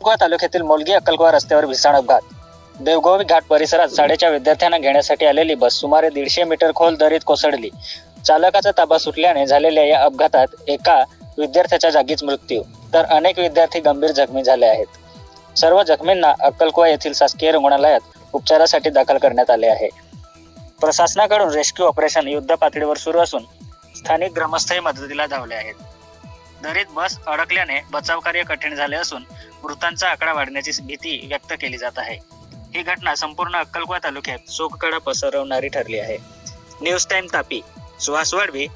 अक्कलकोवा तालुक्यातील मोलगी अक्कलकोवा रस्त्यावर भीषण अपघात. देवगोवी घाट परिसरात शाळेच्या विद्यार्थ्यांना घेण्यासाठी आलेली बस सुमारे दीडशे मीटर खोल दरीत कोसळली. चालकाचा ताबा सुटल्याने झालेल्या या अपघातात एका विद्यार्थ्याचा जागीच मृत्यू तर अनेक विद्यार्थी गंभीर जखमी झाले आहेत. सर्व जखमींना अक्कलकोवा येथील शासकीय रुग्णालयात उपचारासाठी दाखल करण्यात आले आहे. प्रशासनाकडून रेस्क्यू ऑपरेशन युद्ध पातळीवर सुरू असून स्थानिक ग्रामस्थही मदतीला धावले आहेत. दरीत बस अडकल्याने बचावकार्य कठीण झाले असून मृतांचा आकडा वाढण्याची भीती व्यक्त केली जात आहे. ही घटना संपूर्ण अक्कलकुवा तालुक्यात शोककडा पसरवणारी ठरली आहे. News time Tapi Suhas Wadvi